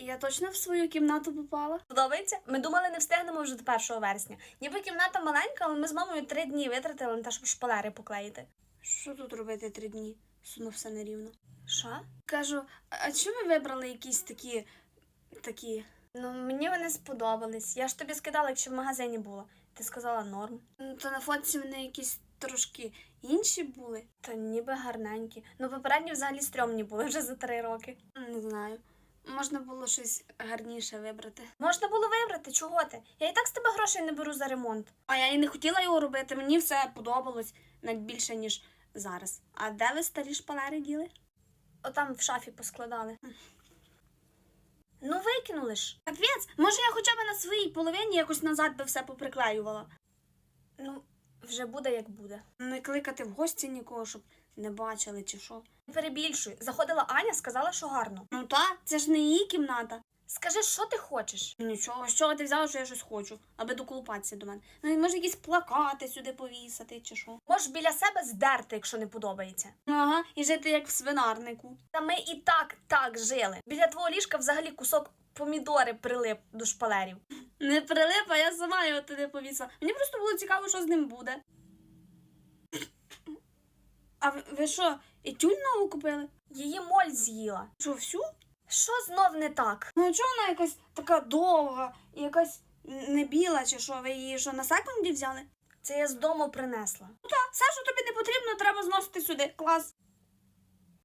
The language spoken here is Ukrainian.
І я точно в свою кімнату попала. Подобається? Ми думали, не встигнемо вже до 1 вересня. Ніби кімната маленька, але ми з мамою три дні витратили на те, щоб шпалери поклеїти. Що тут робити три дні? Суну все нерівно. Що? Кажу, а чому ви вибрали якісь такі. такі. Ну, мені вони сподобались. Я ж тобі скидала, якщо в магазині було. Ти сказала норм. Ну, То на фотці вони якісь трошки інші були. Та ніби гарненькі. Ну, попередні взагалі стрьомні були вже за три роки. Не знаю. Можна було щось гарніше вибрати. Можна було вибрати, чого ти? Я і так з тебе грошей не беру за ремонт. А я і не хотіла його робити, мені все подобалось навіть більше, ніж зараз. А де ви старі шпалери діли? Отам в шафі поскладали. Ну, викинули ж. Капець, може я хоча б на своїй половині якось назад би все поприклеювала. Ну, вже буде як буде. Не кликати в гості нікого, щоб не бачили чи що. Не перебільшуй. Заходила Аня, сказала, що гарно. Ну та, це ж не її кімната. Скажи, що ти хочеш? Нічого, з чого ти взяла, що я щось хочу, аби доколупатися до мене. Ну, і може якісь плакати сюди повісити чи що. Можеш біля себе здерти, якщо не подобається. Ага, і жити як в свинарнику. Та ми і так так жили. Біля твого ліжка взагалі кусок помідори прилип до шпалерів. Не прилип, а я сама його туди повісила. Мені просто було цікаво, що з ним буде. А ви, що, і тюль нову купили? Її моль з'їла. Що, всю? Що знов не так? Ну чого вона якась така довга і якась не біла, чи що? Ви її що на секунді взяли? Це я з дому принесла. Ну так, все, що тобі не потрібно, треба зносити сюди. Клас.